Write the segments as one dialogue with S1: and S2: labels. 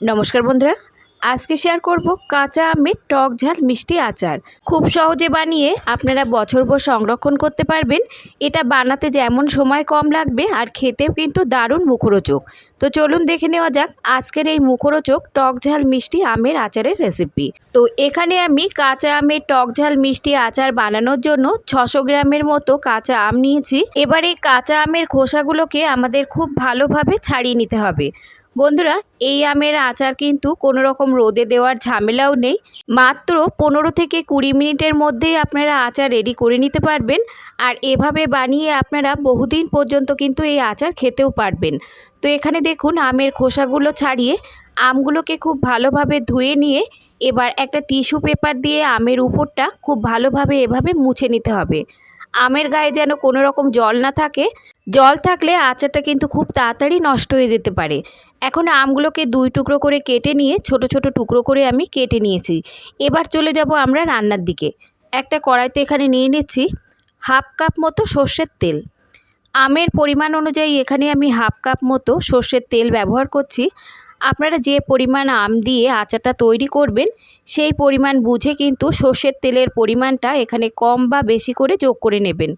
S1: নমস্কার বন্ধুরা, আজকে শেয়ার করব কাঁচা আমের টক ঝাল মিষ্টি আচার। খুব সহজে বানিয়ে আপনারা বছরভর সংরক্ষণ করতে পারবেন। এটা বানাতে যেমন সময় কম লাগবে আর খেতেও কিন্তু দারুণ মুখরোচক। তো চলুন দেখে নেওয়া যাক আজকের এই মুখরোচক টক ঝাল মিষ্টি আমের আচারের রেসিপি তো এখানে আমি কাঁচা আমের টক ঝাল মিষ্টি আচার বানানোর জন্য ছশো গ্রামের মতো কাঁচা আম নিয়েছি। এবার এই কাঁচা আমের খোসাগুলোকে আমাদের খুব ভালোভাবে ছাড়িয়ে নিতে হবে। বন্ধুরা, এই আমের আচার কিন্তু কোনো রকম রোদে দেওয়ার ঝামেলাও নেই। মাত্র পনেরো থেকে কুড়ি মিনিটের মধ্যেই আপনারা আচার রেডি করে নিতে পারবেন। আর এভাবে বানিয়ে আপনারা বহুদিন পর্যন্ত কিন্তু এই আচার খেতেও পারবেন। তো এখানে দেখুন, আমের খোসাগুলো ছাড়িয়ে আমগুলোকে খুব ভালোভাবে ধুয়ে নিয়ে এবার একটা টিস্যু পেপার দিয়ে আমের উপরটা খুব ভালোভাবে এভাবে মুছে নিতে হবে। আমের গায়ে যেন কোনো রকম জল না থাকে, জল থাকলে আচারটা কিন্তু খুব তাড়াতাড়ি নষ্ট হয়ে যেতে পারে। এখন আমগুলোকে দুই টুকরো করে কেটে নিয়ে ছোট ছোট টুকরো করে আমি কেটে নিয়েছি। এবার চলে যাব আমরা রান্নার দিকে। একটা কড়াইতে এখানে নিয়ে নিচ্ছি হাফ কাপ মতো সর্ষের তেল। আমের পরিমাণ অনুযায়ী এখানে আমি হাফ কাপ মতো সর্ষের তেল ব্যবহার করছি। আপনারা যে পরিমাণ আম দিয়ে আচারটা তৈরি করবেন, সেই পরিমাণ বুঝে কিন্তু সর্ষের তেলের পরিমাণটা এখানে কম বা বেশি করে যোগ করে নেবেন।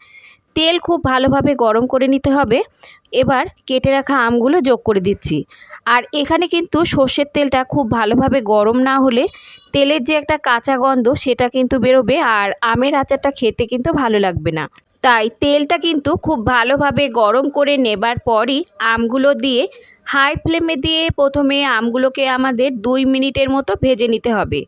S1: তেল খুব ভালোভাবে গরম করে নিতে হবে। এবার কেটে রাখা আমগুলো যোগ করে দিচ্ছি। আর এখানে কিন্তু সর্ষের তেলটা খুব ভালোভাবে গরম না হলে তেলের যে একটা কাঁচা গন্ধ সেটা কিন্তু বেরোবে আর আমের আচারটা খেতে কিন্তু ভালো লাগবে না। তাই তেলটা কিন্তু খুব ভালোভাবে গরম করে নেবার পরই আমগুলো দিয়ে হাই ফ্লেমে দিয়ে প্রথমে আমগুলোকে আমাদের দুই মিনিটের মতো ভেজে নিতে হবে।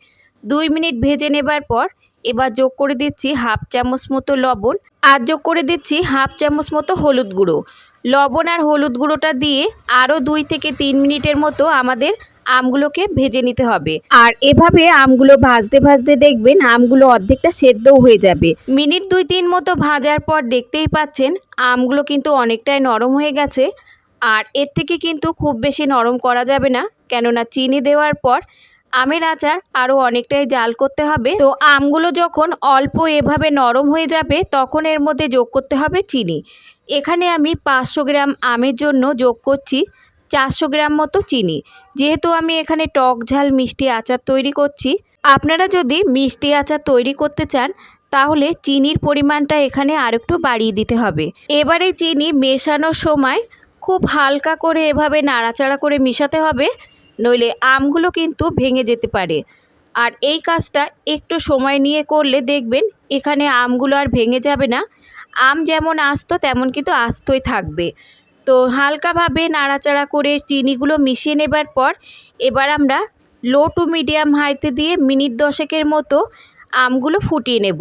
S1: দুই মিনিট ভেজে নেবার পর এবার যোগ করে দিচ্ছি হাফ চামচ মতো লবণ আর যোগ করে দিচ্ছি হাফ চামচ মতো হলুদ গুঁড়ো। লবণ আর হলুদ গুঁড়োটা দিয়ে আরও দুই থেকে তিন মিনিটের মতো আমাদের আমগুলোকে ভেজে নিতে হবে। আর এভাবে আমগুলো ভাজতে ভাজতে দেখবেন আমগুলো অর্ধেকটা সেদ্ধও হয়ে যাবে। মিনিট দুই তিন মতো ভাজার পর দেখতেই পাচ্ছেন আমগুলো কিন্তু অনেকটাই নরম হয়ে গেছে। আর এর থেকে কিন্তু খুব বেশি নরম করা যাবে না। কেননা চিনি দেওয়ার পর আমের আচার আরও অনেকটাই জাল করতে হবে। তো আমগুলো যখন অল্প এভাবে নরম হয়ে যাবে, তখন এর মধ্যে যোগ করতে হবে চিনি। এখানে আমি পাঁচশো গ্রাম আমের জন্য যোগ করছি চারশো গ্রাম মতো চিনি। যেহেতু আমি এখানে টক ঝাল মিষ্টি আচার তৈরি করছি, আপনারা যদি মিষ্টি আচার তৈরি করতে চান, তাহলে চিনির পরিমাণটা এখানে আরেকটু বাড়িয়ে দিতে হবে। এবারে চিনি মেশানোর সময় খুব হালকা করে এভাবে নাড়াচাড়া করে মিশাতে হবে, নইলে আমগুলো কিন্তু ভেঙে যেতে পারে। আর এই কাজটা একটু সময় নিয়ে করলে দেখবেন এখানে আমগুলো আর ভেঙে যাবে না। আম যেমন আস্ত, তেমন কিন্তু আস্তই থাকবে। তো হালকাভাবে নাড়াচাড়া করে চিনিগুলো মিশিয়ে নেবার পর এবার আমরা লো টু মিডিয়াম হাইতে দিয়ে মিনিট দশেকের মতো আমগুলো ফুটিয়ে নেব।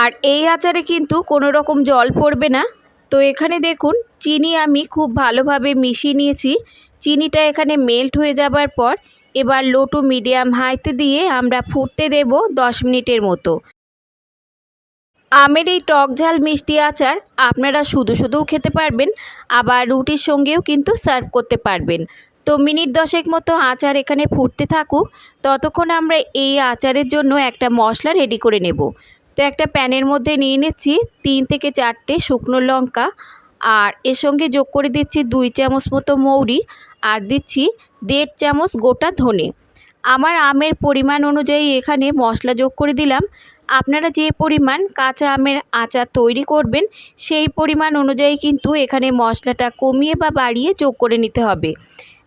S1: আর এই আচারে কিন্তু কোনো রকম জল পড়বে না। তো এখানে দেখুন, চিনি আমি খুব ভালোভাবে মিশিয়ে নিয়েছি। চিনিটা এখানে মেল্ট হয়ে যাবার পর এবার লো টু মিডিয়াম হাইতে দিয়ে আমরা ফুটতে দেব দশ মিনিটের মতো। আমের এই টক ঝাল মিষ্টি আচার আপনারা শুধু শুধুও খেতে পারবেন, আবার রুটির সঙ্গেও কিন্তু সার্ভ করতে পারবেন। তো মিনিট দশেক মতো আচার এখানে ফুটতে থাকুক, ততক্ষণ আমরা এই আচারের জন্য একটা মশলা রেডি করে নেব। তো একটা প্যানের মধ্যে নিয়ে নিচ্ছি তিন থেকে চারটে শুকনো লঙ্কা আর এর সঙ্গে যোগ করে দিচ্ছি দুই চামচ মতো মৌরি আর দিচ্ছি দেড় চামচ গোটা ধনে। আমার আমের পরিমাণ অনুযায়ী এখানে মশলা যোগ করে দিলাম। আপনারা যে পরিমাণ কাঁচা আমের আচার তৈরি করবেন, সেই পরিমাণ অনুযায়ী কিন্তু এখানে মশলাটা কমিয়ে বা বাড়িয়ে যোগ করে নিতে হবে।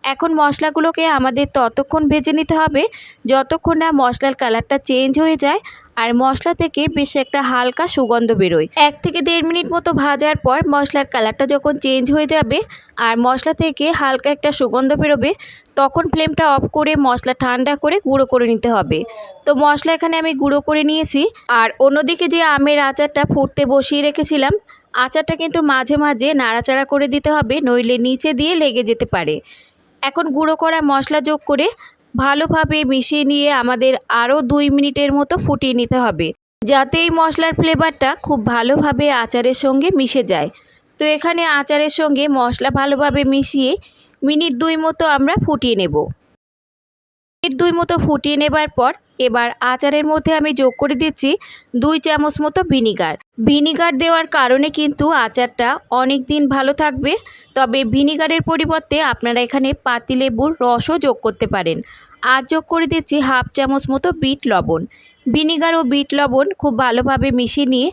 S1: এখন মশলাগুলোকে আমাদের ততক্ষণ ভেজে নিতে হবে। যতক্ষণ না মশলার কালারটা চেঞ্জ হয়ে যায় আর মশলা থেকে বেশ একটা হালকা সুগন্ধ বেরোয়। এক থেকে দেড় মিনিট মতো ভাজার পর মশলার কালারটা যখন চেঞ্জ হয়ে যাবে আর মশলা থেকে হালকা একটা সুগন্ধ বেরোবে, তখন ফ্লেমটা অফ করে মশলা ঠান্ডা করে গুঁড়ো করে নিতে হবে। তো মশলা এখানে আমি গুঁড়ো করে নিয়েছি। আর অন্যদিকে যে আমের আচারটা ফুটতে বসিয়ে রেখেছিলাম, আচারটা কিন্তু মাঝে মাঝে নাড়াচাড়া করে দিতে হবে, নইলে নিচে দিয়ে লেগে যেতে পারে। এখন গুঁড়ো করা মশলা যোগ করে ভালোভাবে মিশিয়ে নিয়ে আমাদের আরও দুই মিনিটের মতো ফুটিয়ে নিতে হবে। যাতে এই মশলার ফ্লেভারটা খুব ভালোভাবে আচারের সঙ্গে মিশে যায়। তো এখানে আচারের সঙ্গে মশলা ভালোভাবে মিশিয়ে মিনিট দুই মতো আমরা ফুটিয়ে নেব। মিনিট দুই মতো ফুটিয়ে নেবার পর এবার আচারের মধ্যে আমি যোগ করে দিচ্ছি দুই চামচ মতো ভিনিগার। ভিনিগার দেওয়ার কারণে কিন্তু আচারটা অনেক দিন ভালো থাকবে, তবে ভিনিগারের পরিবর্তে আপনারা এখানে পাতিলেবুর রসও যোগ করতে পারেন। আর যোগ করে দিচ্ছি হাফ চামচ মতো বিট লবণ। ভিনিগার ও বিট লবণ খুব ভালোভাবে মিশিয়ে নিয়ে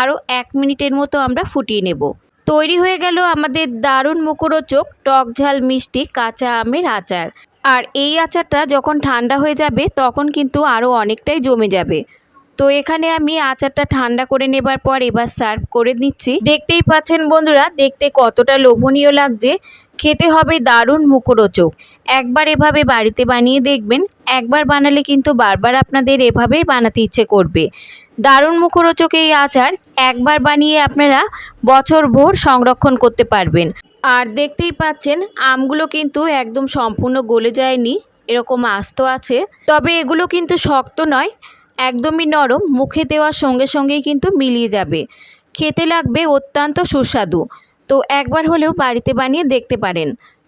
S1: আরও এক মিনিটের মতো আমরা ফুটিয়ে নেব। তৈরি হয়ে গেল আমাদের দারুণ মুখরোচক টক ঝাল মিষ্টি কাঁচা আমের আচার। আর এই আচারটা যখন ঠান্ডা হয়ে যাবে, তখন কিন্তু আরও অনেকটাই জমে যাবে। তো এখানে আমি আচারটা ঠান্ডা করে নেবার পর এবার সার্ভ করে নিচ্ছি। দেখতেই পাচ্ছেন বন্ধুরা, দেখতে কতটা লোভনীয় লাগছে। খেতে হবে দারুণ মুখরোচক। একবার এভাবে বাড়িতে বানিয়ে দেখবেন, একবার বানালে কিন্তু বারবার আপনাদের এভাবেই বানাতে ইচ্ছে করবে। দারুণ মুখরোচক এই আচার, একবার বানিয়ে আপনারা বছর ভোর সংরক্ষণ করতে পারবেন। আর দেখতেই পাচ্ছেন, আমগুলো কিন্তু একদম সম্পূর্ণ গলে যায়নি, এরকম আস্ত আছে। তবে এগুলো কিন্তু শক্ত নয়, একদমই নরম, মুখে দেওয়ার সঙ্গে সঙ্গেই কিন্তু মিলিয়ে যাবে। খেতে লাগবে অত্যন্ত সুস্বাদু। তো একবার হলেও বাড়িতে বানিয়ে দেখতে পারেন।